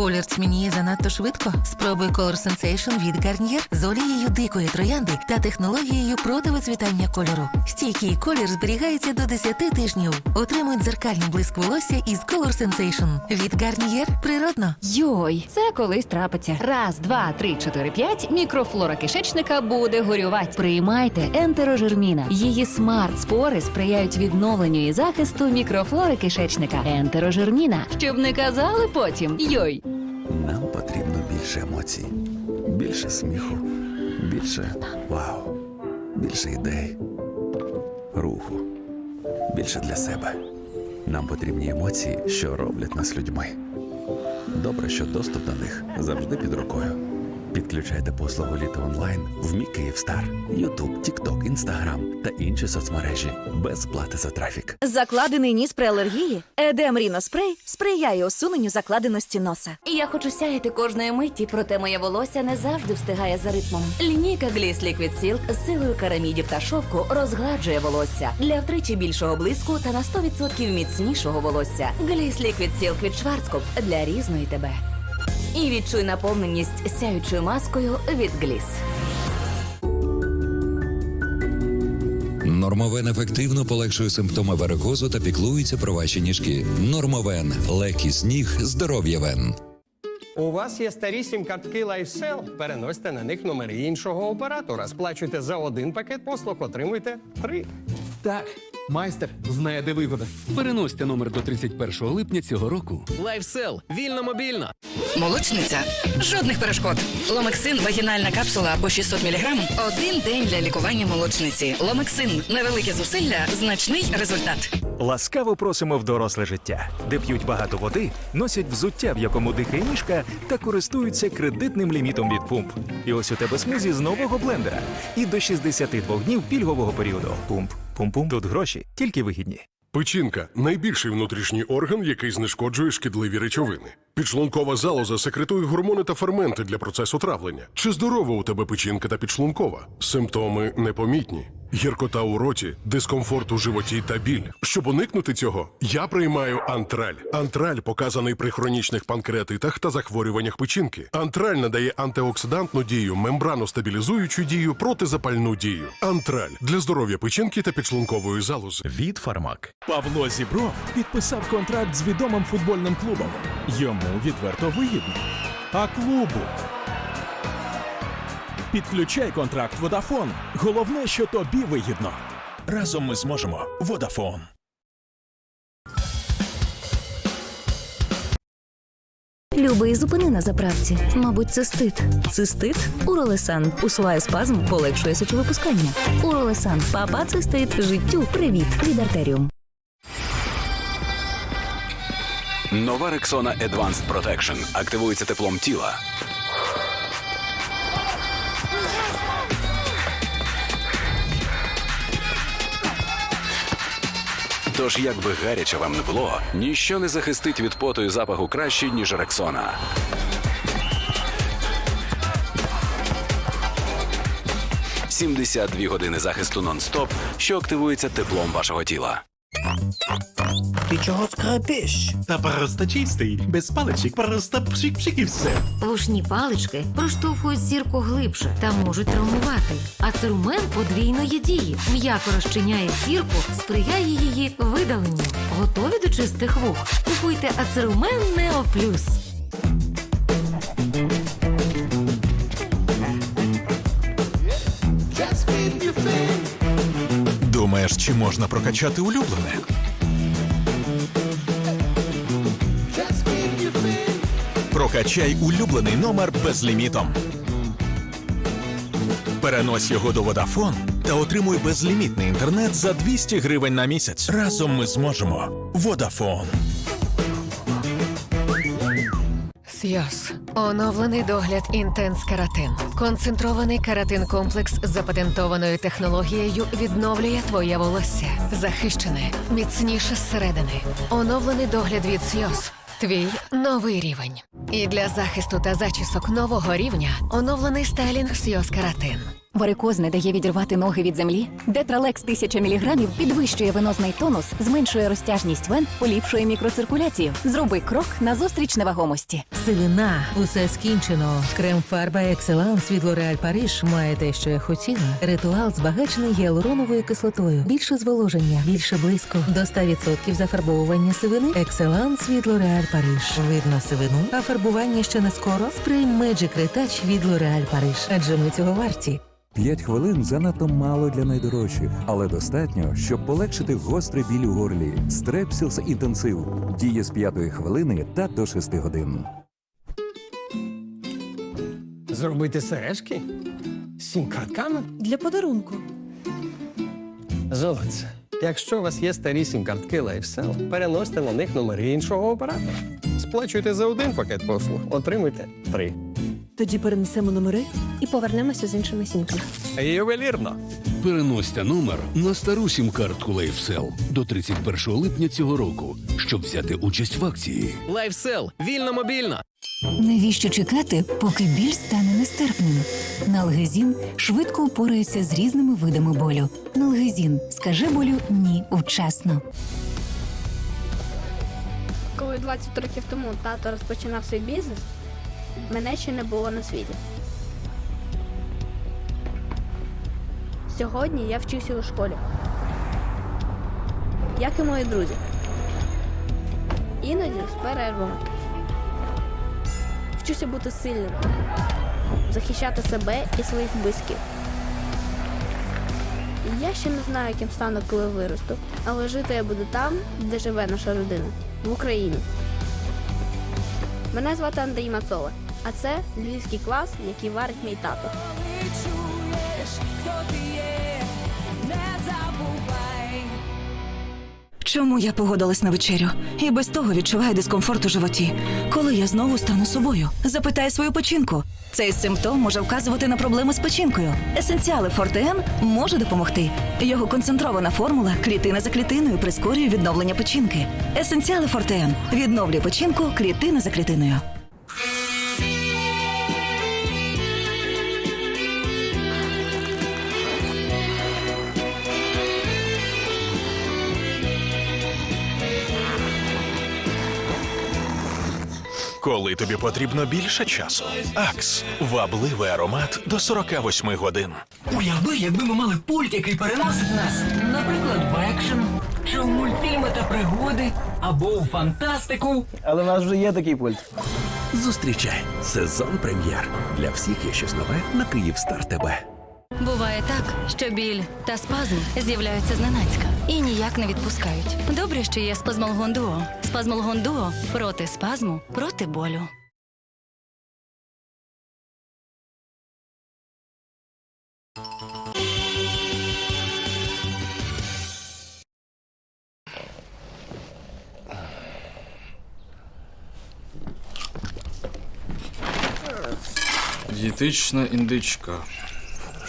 Колір тьмяніє занадто швидко. Спробуй Color Sensation від Garnier з олією дикої троянди та технологією противицвітання кольору. Стійкий колір зберігається до 10 тижнів. Отримуй дзеркальний блиск волосся із Color Sensation. Від Garnier природно. Йой, це колись трапиться. Раз, два, три, чотири, п'ять. Мікрофлора кишечника буде горювати. Приймайте ентерожерміна. Її смарт-спори сприяють відновленню і захисту мікрофлори кишечника. Ентерожерміна. Щоб не казали потім. Йой. Більше емоцій, більше сміху, більше вау, більше ідей, руху, більше для себе. Нам потрібні емоції, що роблять нас людьми. Добре, що доступ до них завжди під рукою. Підключайте послугу літо онлайн в мій Київстар, Ютуб, Тікток, Інстаграм та інші соцмережі без плати за трафік. Закладений ніс при алергії. Едем Ріноспрей сприяє усуненню закладеності носа. Я хочу сяяти кожної миті, проте моє волосся не завжди встигає за ритмом. Лінійка Gliss Liquid Silk з силою карамідів та шовку розгладжує волосся для втричі більшого блиску та на 100% міцнішого волосся. Gliss Liquid Silk від Schwarzkopf для різної тебе. І відчуй наповненість сяючою маскою від Gliss. Нормовен ефективно полегшує симптоми варикозу та піклується про ваші ніжки. Нормовен легкість ніг, здоров'я вен. У вас є старі сім-картки LifeSell? Переносьте на них номери іншого оператора. Сплачуйте за один пакет послуг, отримуйте три. Так, майстер знає, де вигода. Переносьте номер до 31 липня цього року. Лайфсел. Вільно мобільно. Молочниця. Жодних перешкод. Ломексин вагінальна капсула по 600 мг. Один день для лікування молочниці. Ломексин. Невелике зусилля, значний результат. Ласкаво просимо в доросле життя, де п'ють багато води, носять взуття, в якому дихає ніжка, та користуються кредитним лімітом від пумп. І ось у тебе смузі з нового блендера. І до 62 днів пільгового періоду. Пумп. Пум-пум. Тут гроші тільки вигідні. Печінка найбільший внутрішній орган, який знешкоджує шкідливі речовини. Підшлункова залоза секретує гормони та ферменти для процесу травлення. Чи здорова у тебе печінка та підшлункова? Симптоми непомітні. Гіркота у роті, дискомфорт у животі та біль. Щоб уникнути цього, я приймаю антраль. Антраль показаний при хронічних панкреатитах та захворюваннях печінки. Антраль надає антиоксидантну дію, мембраностабілізуючу дію, протизапальну дію. Антраль для здоров'я печінки та підшлункової залози. Від Фармак. Павло Зібров підписав контракт з відомим футбольним клубом. Йому відверто вигідно. А клубу. Підключай контракт Водафон. Головне, що тобі вигідно. Разом ми зможемо. Водафон. Любий зупини на заправці. Мабуть, цистит. Цистит? Уролесан. Усуває спазм, полегшує сечовипускання. Уролесан. Папа цистит. Життю. Привіт. Від артеріум. Нова Рексона Advanced Protection активується теплом тіла. Тож, як би гаряче вам не було, ніщо не захистить від поту і запаху краще, ніж Рексона. «72 години захисту нон-стоп, що активується теплом вашого тіла. Ти чого скрипиш? Та просто чистий. Без паличок, просто пшик-пшик і все. Вушні палички проштовхують сірку глибше та можуть травмувати. А церумен подвійної дії м'яко розчиняє сірку, сприяє її видаленню. Готові до чистих вух? Купуйте ацерумен Нео Плюс. Думаєш, чи можна прокачати улюблене? Прокачай улюблений номер безлімітом. Перенось його до Водафон та отримуй безлімітний інтернет за 200 гривень на місяць. Разом ми зможемо. Водафон. Сйоз. Оновлений догляд Інтенс Каратин. Концентрований каратин комплекс з запатентованою технологією відновлює твоє волосся. Захищене, міцніше зсередини. Оновлений догляд від сльоз. Твій новий рівень. І для захисту та зачісок нового рівня оновлений стайлінг Сйоз Каратин. Варикоз не дає відірвати ноги від землі. Детралекс 1000 мг підвищує венозний тонус, зменшує розтяжність вен, поліпшує мікроциркуляцію. Зроби крок назустріч невагомості. Сивина, усе скінчено. Крем фарба Екселанс від L'Oréal Париж має те, що я хотіла. Ритуал збагачений гіалуроновою кислотою. Більше зволоження, більше блиску. До 100% зафарбовування сивини. Екселанс від L'Oréal Париж. Видно сивину, а фарбування ще не скоро. Спрей Magic від L'Oréal Париж. Адже ми цього варті. П'ять хвилин занадто мало для найдорожчих, але достатньо, щоб полегшити гострий біль у горлі. Стрепсілс інтенсив діє з п'ятої хвилини та до шести годин. Зробити сережки? З сім картками? Для подарунку. Золоце. Якщо у вас є старі сім-картки LifeSell, переносьте на них номери іншого оператора. Сплачуйте за один пакет послуг, отримуйте три. Тоді перенесемо номери і повернемося з іншими сімками. Ювелірно. Переносьте номер на стару сім-картку LifeSell до 31 липня цього року, щоб взяти участь в акції. Лайфсел. Вільно мобільно. Навіщо чекати, поки біль стане нестерпним? Налгезін швидко упорається з різними видами болю. Налгезін скаже болю ні вчасно. Коли 20 років тому тато розпочинав свій бізнес, мене ще не було на світі. Сьогодні я вчуся у школі, як і мої друзі. Іноді з перервами. Вчуся бути сильним, захищати себе і своїх близьких. Я ще не знаю, яким стану, коли виросту, але жити я буду там, де живе наша родина, в Україні. Мене звати Андрій Мацола, а це львівський клас, який варить мій тато. Чому я погодилась на вечерю? І без того відчуваю дискомфорт у животі. Коли я знову стану собою? Запитаю свою печінку. Цей симптом може вказувати на проблеми з печінкою. Есенціали Фортен може допомогти. Його концентрована формула клітина за клітиною прискорює відновлення печінки. Есенціали Фортен відновлює печінку клітина за клітиною. Коли тобі потрібно більше часу. Акс вабливий аромат до 48 годин. Уяви, якби ми мали пульт, який переносить нас, наприклад, в екшен, чи в мультфільми та пригоди, або у фантастику. Але в нас вже є такий пульт. Зустрічай сезон прем'єр. Для всіх є щось нове на Київстар ТБ. Буває так, що біль та спазм з'являються зненацька і ніяк не відпускають. Добре, що є спазмолгон дуо. Спазмолгон дуо проти спазму, проти болю. Дієтична індичка.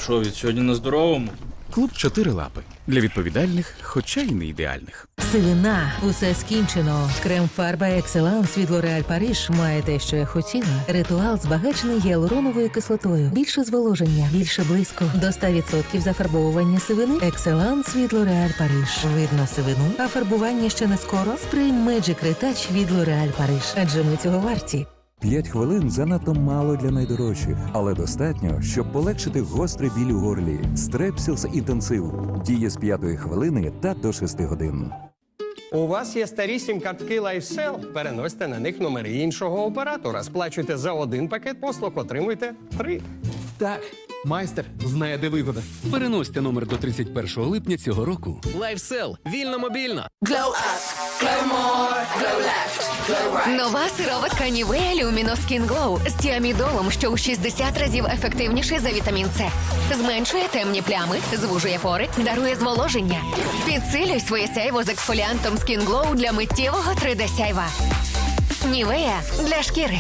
Що, від сьогодні на здоровому? Клуб чотири лапи для відповідальних, хоча й не ідеальних. Сивина, усе скінчено. Крем фарба Екселанс від L'Oréal Париж має те, що я хотіла. Ритуал збагачений гіалуроновою кислотою. Більше зволоження, більше блиску. До 100% зафарбовування сивини. Екселанс від L'Oréal Париж. Видно сивину, а фарбування ще не скоро. Спрей Magic Retouch від L'Oréal Париж. Адже ми цього варті. П'ять хвилин занадто мало для найдорожчих, але достатньо, щоб полегшити гострий біль у горлі. Стрепсілс інтенсив діє з п'ятої хвилини та до шести годин. У вас є старі сім-картки LifeSell, переносьте на них номери іншого оператора. Сплачуйте за один пакет послуг, отримуйте три. Так, майстер знає, де вигода. Переносьте номер до 31 липня цього року. Лайфсел. Вільно мобільно. Нова сироватка Нівея Люміно Skin Glow з тіамідолом, що у 60 разів ефективніше за вітамін С. Зменшує темні плями, звужує пори, дарує зволоження. Підсилюй своє сяйво з ексфоліантом Skin Glow для миттєвого 3D сяйва. Нівея для шкіри.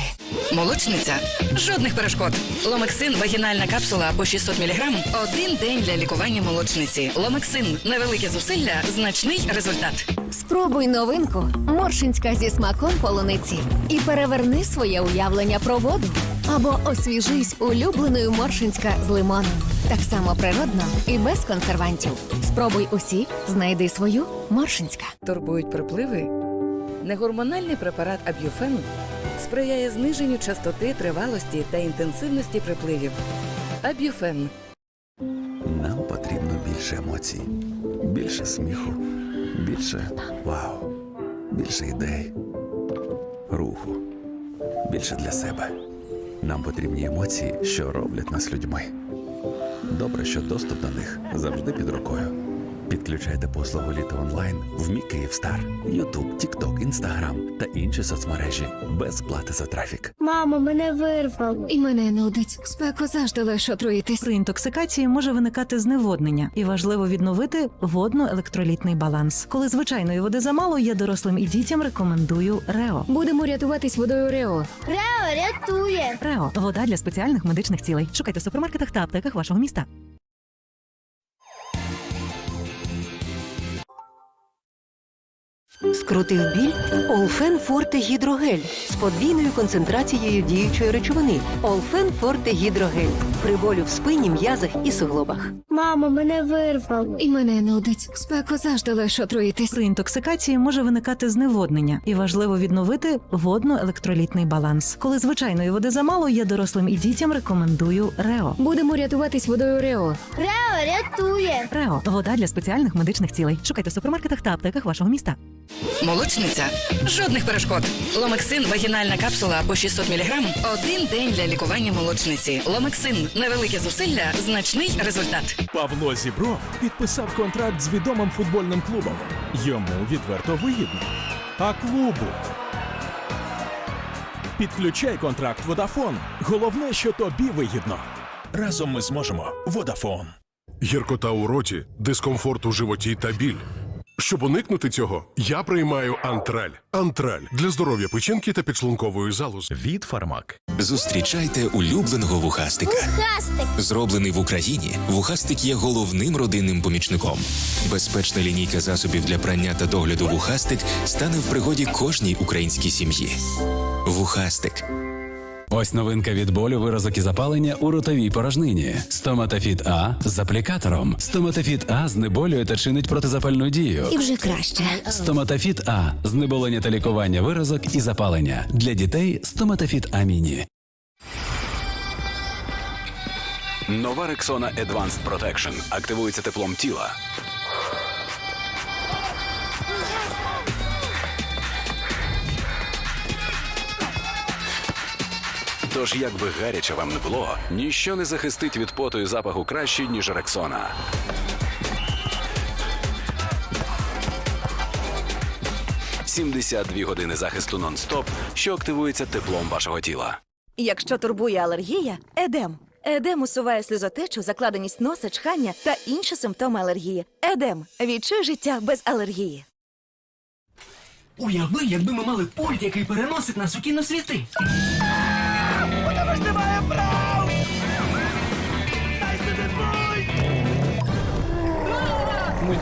Молочниця. Жодних перешкод. Ломексин вагінальна капсула по 600 мг. Один день для лікування молочниці. Ломексин невелике зусилля, значний результат. Спробуй новинку Моршинська зі смаком полуниці і переверни своє уявлення про воду. Або освіжись улюбленою Моршинська з лимоном. Так само природно і без консервантів. Спробуй усі, знайди свою Моршинська. Турбують припливи? Негормональний препарат Аб'юфен сприяє зниженню частоти, тривалості та інтенсивності припливів. Аб'юфен Нам потрібно більше емоцій, більше сміху, більше вау, більше ідей, руху, більше для себе. Нам потрібні емоції, що роблять нас людьми. Добре, що доступ до них завжди під рукою. Підключайте послугу Літо онлайн в Мі Київстар, Ютуб, Тікток, Інстаграм та інші соцмережі без плати за трафік. Мамо, мене вирвало. І мене нудить. Спеку завжди лише отруїтись. При інтоксикації може виникати зневоднення, і важливо відновити водно-електролітний баланс. Коли звичайної води замало, я дорослим і дітям рекомендую Рео. Будемо рятуватись водою Рео. Рео рятує. Рео вода для спеціальних медичних цілей. Шукайте в супермаркетах та аптеках вашого міста. Скрутив біль? Олфен Форте Гідрогель з подвійною концентрацією діючої речовини. Олфен Форте Гідрогель. При болю в спині, м'язах і суглобах. Мамо, мене вирвало. І мене нудить. Спеку завжди лише отруїтись. При інтоксикації може виникати зневоднення, і важливо відновити водно-електролітний баланс. Коли звичайної води замало, я дорослим і дітям рекомендую Рео. Будемо рятуватись водою Рео. Рео рятує. Рео вода для спеціальних медичних цілей. Шукайте в супермаркетах та аптеках вашого міста. Молочниця. Жодних перешкод. Ломексин вагінальна капсула по 600 мг. Один день для лікування молочниці. Ломексин невелике зусилля, значний результат. Павло Зібров підписав контракт з відомим футбольним клубом. Йому відверто вигідно. А клубу. Підключай контракт Водафон. Головне, що тобі вигідно. Разом ми зможемо. Водафон. Гіркота у роті, дискомфорт у животі та біль. Щоб уникнути цього, я приймаю антраль. Антраль для здоров'я печінки та підшлункової залози. Від Фармак. Зустрічайте улюбленого вухастика. Вухастик. Зроблений в Україні, вухастик є головним родинним помічником. Безпечна лінійка засобів для прання та догляду вухастик стане в пригоді кожній українській сім'ї. Вухастик. Ось новинка від болю, виразок і запалення у ротовій порожнині. Стоматофіт А з аплікатором. Стоматофіт А знеболює та чинить протизапальну дію. І вже краще. Стоматофіт А знеболення та лікування виразок і запалення. Для дітей стоматофіт А міні. Нова Рексона Advanced Protection активується теплом тіла. Тож, як би гаряче вам не було, ніщо не захистить від поту і запаху краще, ніж Рексона. «72 години захисту нон-стоп, що активується теплом вашого тіла. Якщо турбує алергія, едем. Едем усуває сльозотечу, закладеність носа, чхання та інші симптоми алергії. Едем. Відчуй життя без алергії. Уяви, якби ми мали пульт, який переносить нас у кіносвіти.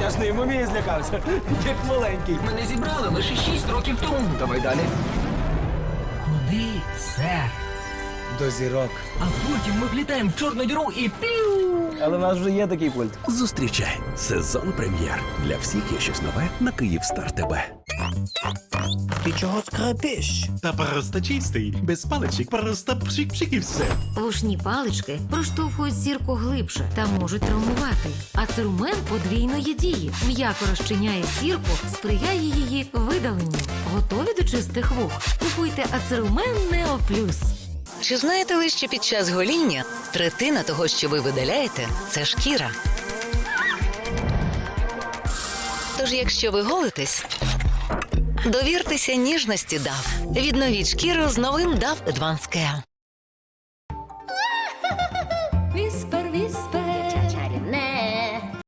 Мультяшний мумії злякався, як маленький. Мене зібрали лише шість років тому. Давай далі. Куди, сер? До зірок. А потім ми влітаємо в чорну діру і піу! Але в нас вже є такий пульт. Зустрічай сезон прем'єр. Для всіх є щось нове на Київстар ТБ. Ти чого скрипиш? Та просто чистий, без паличок, просто пшик-пшик і все. Вушні палички проштовхують сірку глибше та можуть травмувати. А церумен подвійної дії м'яко розчиняє сірку, сприяє її видаленню. Готові до чистих вух? Купуйте ацерумен Нео Плюс. Чи знаєте ви, що під час гоління третина того, що ви видаляєте, це шкіра? Тож, якщо ви голитесь, довіртеся ніжності дав. Відновіть шкіру з новим дав Advanced Care.